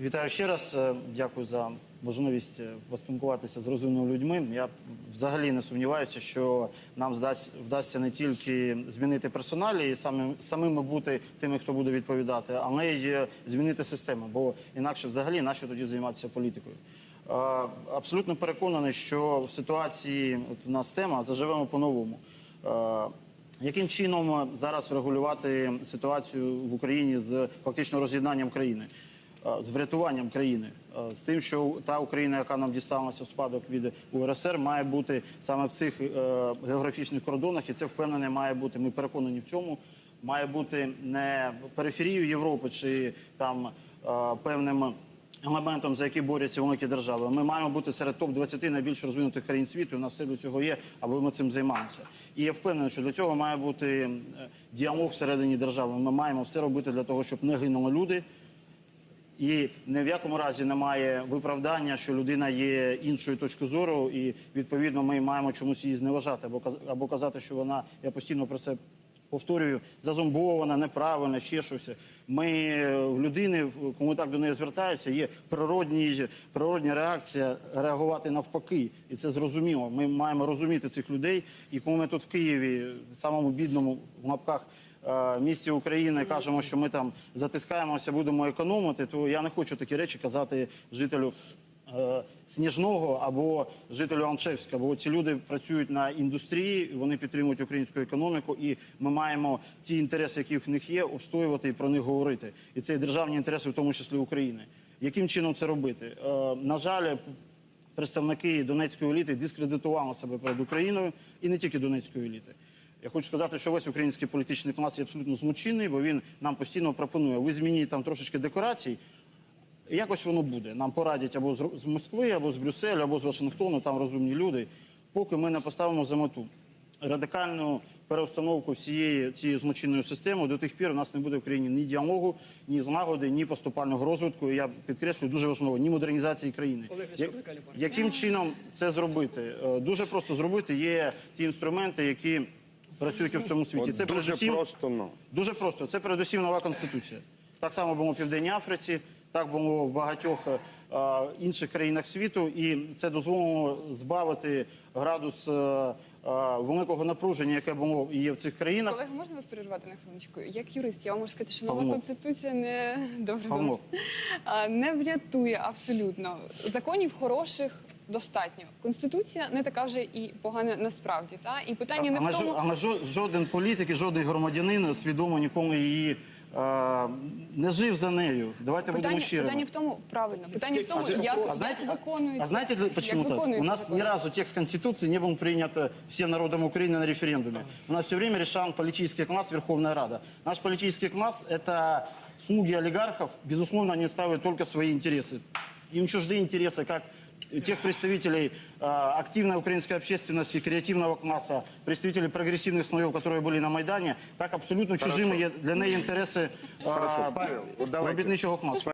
Вітаю ще раз. Е, Дякую за можливість е, поспілкуватися з розумними людьми. Я взагалі не сумніваюся, що нам вдасться не тільки змінити персоналі і самим, самими бути тими, хто буде відповідати, але й е, змінити систему. Бо інакше взагалі нащо тоді займатися політикою. Абсолютно переконаний, що в ситуації, от у нас тема, заживемо по-новому. Яким чином зараз врегулювати ситуацію в Україні з фактично роз'єднанням країни, з врятуванням країни, е, з тим, що та Україна, яка нам дісталася в спадок від УРСР, має бути саме в цих е, географічних кордонах, і це впевнене має бути. Ми переконані в цьому. Має бути не периферією Європи чи там е, певним елементом, за який борються великі держави. Ми маємо бути серед топ 20 найбільш розвинутих країн світу. У нас все для цього є, аби ми цим займалися. І я впевнений, що для цього має бути е, діалог всередині держави. Ми маємо все робити для того, щоб не гинули люди. І ні в якому разі немає виправдання, що людина є іншої точки зору, і відповідно ми маємо чомусь її зневажати або або казати, що вона я постійно про це повторюю, зазомбована, неправильна, ще щось. Ми е, в людини, в- коли так до неї звертаються, є природній, природня реакція реагувати навпаки, і це зрозуміло. Ми маємо розуміти цих людей. І коли ми тут в Києві, самому бідному в лапках е, місті України кажемо, що ми там затискаємося, будемо економити, то я не хочу такі речі казати жителю. е, Сніжного або жителю Анчевська, бо ці люди працюють на індустрії, вони підтримують українську економіку, і ми маємо ті інтереси, які в них є, обстоювати і про них говорити. І це і державні інтереси, в тому числі України. Яким чином це робити? Е, На жаль, представники донецької еліти дискредитували себе перед Україною і не тільки донецької еліти. Я хочу сказати, що весь український політичний клас є абсолютно злочинний, бо він нам постійно пропонує. Ви змініть там трошечки декорацій, і якось воно буде. Нам порадять або з Москви, або з Брюсселя, або з Вашингтону, там розумні люди, поки ми не поставимо за мету радикальну переустановку всієї цієї злочинної системи. До тих пір у нас не буде в країні ні діалогу, ні злагоди, ні поступального розвитку. І я підкреслюю дуже важливо, ні модернізації країни. Я- яким чином це зробити? Е, Дуже просто зробити. Є ті інструменти, які працюють у всьому світі. От Це дуже передусім просто, ну. Дуже просто. Це передусім нова конституція. Так само було в Південній Африці, так було в багатьох е, е, інших країнах світу, і це дозволило збавити градус е, е, великого напруження, яке було і є в цих країнах. Колеги, можна вас перервати на хвилиночку? Як юрист, я вам можу сказати, що нова Павло. конституція не добре Павло. добре. А, не врятує абсолютно. Законів хороших достатньо. Конституція не така вже і погана насправді. Та і питання не але, в жо- тому. але жо- жоден політик і жоден громадянин свідомо ніколи її е, не жив за нею. Давайте будемо Питання, щирими. питання в тому правильно. Питання в тому, А як, А знаете, як виконується. а знаете для- почему як так? У виконується нас закон. ни разу текст Конституции не был принят э, всем народом Украины на референдуме. У нас все время решал политический класс, Верховная Рада. Наш политический класс – это слуги олигархов. Безусловно, они ставят только свои интересы. Им чужды интересы как тех представителей э, активной украинской общественности, креативного класса, представителей прогрессивных слоев, которые были на Майдане, так абсолютно чужими є для неї інтереси Хорошо, э, Павел, вот давайте. робітничого класу.